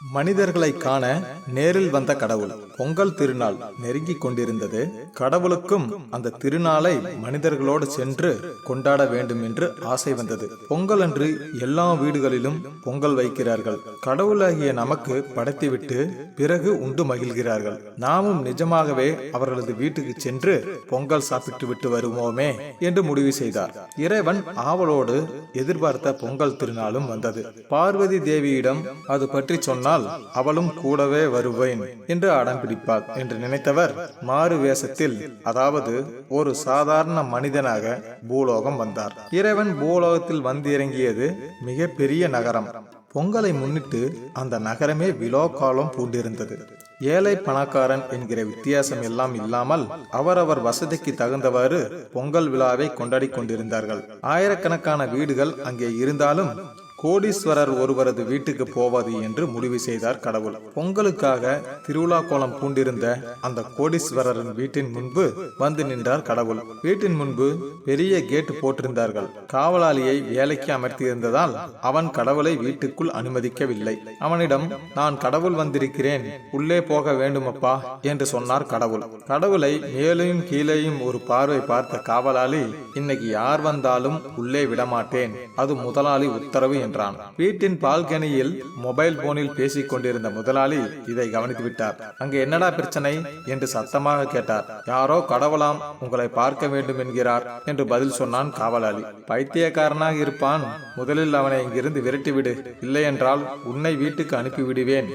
மனிதர்களை காண நேரில் வந்த கடவுள். பொங்கல் திருநாள் நெருங்கிக் கொண்டிருந்தது. கடவுளுக்கும் அந்த திருநாளை மனிதர்களோடு சென்று கொண்டாட வேண்டும் என்று ஆசை வந்தது. பொங்கல் அன்று எல்லா வீடுகளிலும் பொங்கல் வைக்கிறார்கள். கடவுளாகிய நமக்கு படைத்துவிட்டு பிறகு உண்டு மகிழ்கிறார்கள். நாமும் நிஜமாகவே அவர்களது வீட்டுக்கு சென்று பொங்கல் சாப்பிட்டு விட்டு வருவோமே என்று முடிவு செய்தார். இறைவன் ஆவலோடு எதிர்பார்த்த பொங்கல் திருநாளும் வந்தது. பார்வதி தேவியிடம் அது பற்றி சொன்ன சொன்னால் அவளும் கூடவே வருவேன் என்று அடம் பிடிப்பாள் என்று நினைத்தவர் மாறு வேஷத்தில் அதாவது ஒரு சாதாரண மனிதனாக பூலோகம் வந்தார். இறைவன் பூலோகத்தில் வந்து இறங்கியது மிக பெரிய நகரம். பொங்கலை முன்னிட்டு அந்த நகரமே விலோக்காலம் பூண்டிருந்தது. ஏழை பணக்காரன் என்கிற வித்தியாசம் எல்லாம் இல்லாமல் அவரவர் வசதிக்கு தகுந்தவாறு பொங்கல் விழாவை கொண்டாடி கொண்டிருந்தார்கள். ஆயிரக்கணக்கான வீடுகள் அங்கே இருந்தாலும் கோடீஸ்வரர் ஒருவரது வீட்டுக்கு போவது என்று முடிவு செய்தார் கடவுள். பொங்கலுக்காக திருவிழா கோலம் பூண்டிருந்த அந்த கோடீஸ்வரரின் வீட்டின் முன்பு வந்து நின்றார் கடவுள். வீட்டின் முன்பு பெரிய கேட் போட்டிருந்தார்கள். காவலாளியை வேலைக்கு அமர்த்தியிருந்ததால் அவன் கடவுளை வீட்டுக்குள் அனுமதிக்கவில்லை. அவனிடம் நான் கடவுள் வந்திருக்கிறேன். உள்ளே போக வேண்டுமப்பா என்று சொன்னார் கடவுள். கடவுளை மேலையும் கீழேயும் ஒரு பார்வை பார்த்த காவலாளி இன்னைக்கு யார் வந்தாலும் உள்ளே விடமாட்டேன். அது முதலாளி உத்தரவு என்றான். வீட்டின் பால்கனியில் மொபைல் போனில் பேசிக் கொண்டிருந்த முதலாளி இதை கவனித்து விட்டார். அங்கு என்னடா பிரச்சனை? என்று சத்தமாக கேட்டார். யாரோ கடவுளாம் உங்களை பார்க்க வேண்டும் என்கிறார் என்று பதில் சொன்னான் காவலாளி. பைத்தியக்காரனாக இருப்பான். முதலில் அவனை இங்கிருந்து விரட்டிவிடு இல்லை என்றால் உன்னை வீட்டுக்கு அனுப்பிவிடுவேன்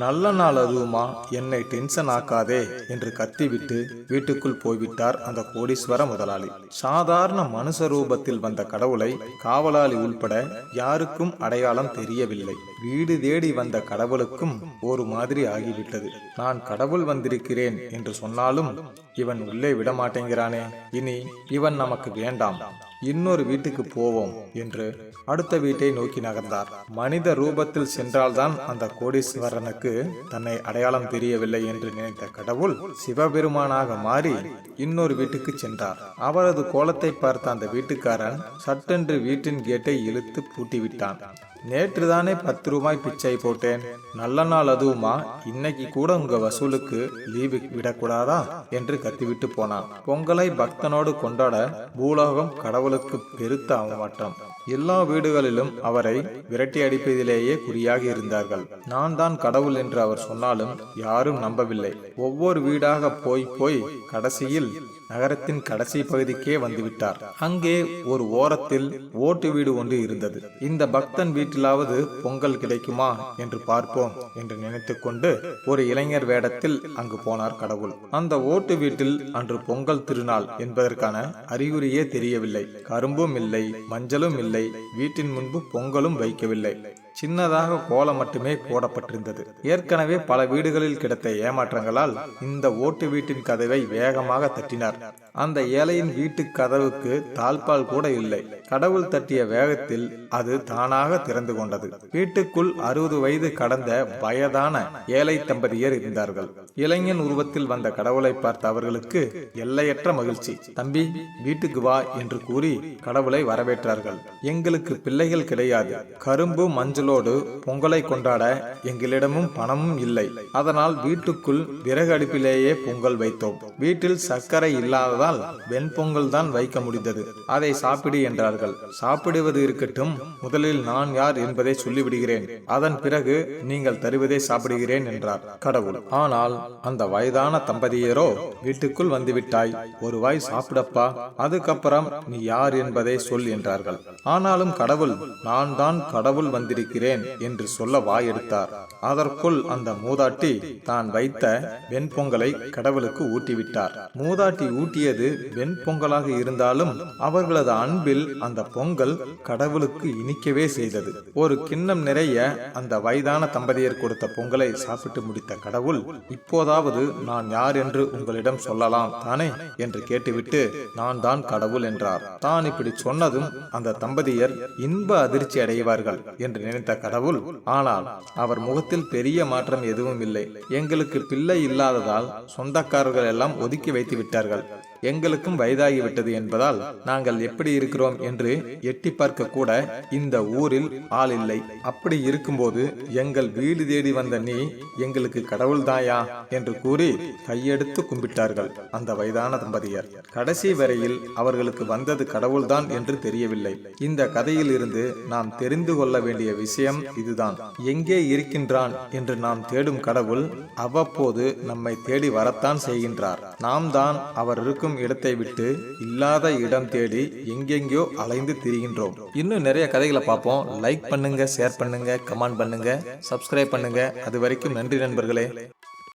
நல்ல நாள் அதுவுமா? என்னை டென்ஷன் ஆக்காதே என்று கத்திவிட்டு வீட்டுக்குள் போய்விட்டார் அந்த கோடீஸ்வர முதலாளி. சாதாரண மனுஷ ரூபத்தில் வந்த கடவுளை காவலாளி உள்பட யாருக்கு யாருக்கும் அடையாளம் தெரியவில்லை. வீடு தேடி வந்த கடவுளுக்கும் ஒரு மாதிரி ஆகிவிட்டது. நான் கடவுள் வந்திருக்கிறேன் என்று சொன்னாலும் இவன் உள்ளே விட மாட்டேங்கிறானே இனி இவன் நமக்கு வேண்டாம். இன்னொரு வீட்டுக்கு போவோம் என்று அடுத்த வீட்டை நோக்கி நகர்ந்தார். மனித ரூபத்தில் சென்றால்தான் அந்த கோடீஸ்வரனுக்கு தன்னை அடையாளம் தெரியவில்லை என்று நினைத்த கடவுள் சிவபெருமானாக மாறி இன்னொரு வீட்டுக்கு சென்றார். அவரது கோலத்தை பார்த்த அந்த வீட்டுக்காரன் சட்டென்று வீட்டின் கேட்டை இழுத்து பூட்டிவிட்டான். நேற்றுதானே பத்து ரூபாய் பிச்சை போட்டேன். நல்ல நாள் அதுவுமா? இன்னைக்கு கூட உங்க வசூலுக்கு லீவு விடக்கூடாதா? என்று கத்திவிட்டு போனான். பொங்கலை பக்தனோடு கொண்டாட பூலோகம் கடவுளுக்கு பெருத்த அவமாட்டம். எல்லா வீடுகளிலும் அவரை விரட்டி அடிப்பதிலேயே குறியாக இருந்தார்கள். நான் தான் கடவுள் என்று அவர் சொன்னாலும் யாரும் நம்பவில்லை. ஒவ்வொரு வீடாக போய் போய் கடைசியில் நகரத்தின் கடைசி பகுதிக்கே வந்துவிட்டார். அங்கே ஒரு ஓரத்தில் ஓட்டு வீடு ஒன்று இருந்தது. இந்த பக்தன் வீட்டிலாவது பொங்கல் கிடைக்குமா என்று பார்ப்போம் என்று நினைத்துக்கொண்டு ஒரு இளைஞர் வேடத்தில் அங்கு போனார் கடவுள். அந்த ஓட்டு வீட்டில் அன்று பொங்கல் திருநாள் என்பதற்கான அறிகுறியே தெரியவில்லை. கரும்பும் இல்லை மஞ்சளும் இல்லை வீட்டின் முன்பு பொங்கலும் வைக்கவில்லை. சின்னதாக கோலம் மட்டுமே போடப்பட்டிருந்தது. ஏற்கனவே பல வீடுகளில் கிடைத்த ஏமாற்றங்களால் இந்த ஓட்டு வீட்டின் கதவை வேகமாக தட்டினார். அந்த ஏழையின் வீட்டு கதவுக்கு தாழ்பால் கூட இல்லை. கடவுள் தட்டிய வேகத்தில் அது தானாக திறந்து கொண்டது. வீட்டுக்குள் அறுபது வயது கடந்த வயதான ஏழை தம்பதியர் இருந்தார்கள். இளைஞன் உருவத்தில் வந்த கடவுளை பார்த்த அவர்களுக்கு எல்லையற்ற மகிழ்ச்சி. தம்பி வீட்டுக்கு வா என்று கூறி கடவுளை வரவேற்றார்கள். எங்களுக்கு பிள்ளைகள் கிடையாது. கரும்பு மஞ்சள் மஞ்சளோடு பொங்கலை கொண்டாட எங்களிடமும் பணமும் இல்லை. அதனால் வீட்டுக்குள் விறகு அடுப்பிலேயே பொங்கல் வைத்தோம். வீட்டில் சர்க்கரை இல்லாததால் வெண்பொங்கல் தான் வைக்க முடிந்தது. அதை சாப்பிடு என்றார்கள். சாப்பிடுவது இருக்கட்டும். முதலில் நான் யார் என்பதை சொல்லிவிடுகிறேன். அதன் பிறகு நீங்கள் தருவதை சாப்பிடுகிறேன் என்றார் கடவுள். ஆனால் அந்த வயதான தம்பதியரோ வீட்டுக்குள் வந்துவிட்டாய். ஒரு வாய் சாப்பிடப்பா. அதுக்கப்புறம் நீ யார் என்பதை சொல் என்றார்கள். ஆனாலும் கடவுள் நான் தான் கடவுள் வந்திருக்கிறேன் என்று சொல்ல வாய் எடுத்தார் அதற்குள் அந்த மூதாட்டி தான் வைத்த வெண்பொங்கலை கடவுளுக்கு ஊட்டிவிட்டார். மூதாட்டி ஊட்டியது வெண்பொங்கலாக இருந்தாலும் அவர்களது அன்பில் அந்த பொங்கல் கடவுளுக்கு இனிக்கவே செய்தது. ஒரு கிண்ணம் நிறைய அந்த வயதான தம்பதியர் கொடுத்த பொங்கலை சாப்பிட்டு முடித்த கடவுள் இப்போதாவது நான் யார் என்று உங்களிடம் சொல்லலாம் தானே? என்று கேட்டுவிட்டு நான் தான் கடவுள் என்றார். தான் இப்படி சொன்னதும் அந்த தம்பதியர் இன்ப அதிர்ச்சி அடைவார்கள் என்று நினைத்த நினைத்த கடவுள். ஆனால் அவர் முகத்தில் பெரிய மாற்றம் எதுவும் இல்லை. எங்களுக்கு பிள்ளை இல்லாததால் சொந்தக்காரர்கள் எல்லாம் ஒதுக்கி வைத்து விட்டார்கள். எங்களுக்கும் வயதாகிவிட்டது என்பதால் நாங்கள் எப்படி இருக்கிறோம் என்று எட்டி பார்க்க கூட இந்த ஊரில் ஆள் இல்லை. அப்படி இருக்கும்போது எங்கள் வீடு தேடி வந்த நீ எங்களுக்கு கடவுள் தாயா என்று கூறி கையெடுத்து கும்பிட்டார்கள் அந்த வயதான தம்பதியர். கடைசி வரையில் அவர்களுக்கு வந்தது கடவுள்தான் என்று தெரியவில்லை. இந்த கதையில் இருந்து நாம் தெரிந்து கொள்ள வேண்டிய விஷயம் இதுதான். எங்கே இருக்கின்றான் என்று நாம் தேடும் கடவுள் அவ்வப்போது நம்மை தேடி வரத்தான் செய்கின்றார். நாம் தான் அவர் இருக்கும் இடத்தை விட்டு இல்லாத இடம் தேடி எங்கெங்கேயோ அலைந்து திரிகின்றோம். இன்னும் நிறைய கதைகளை பார்ப்போம். லைக் பண்ணுங்க ஷேர் பண்ணுங்க கமெண்ட் பண்ணுங்க சப்ஸ்கிரைப் பண்ணுங்க. அது வரைக்கும் நன்றி நண்பர்களே.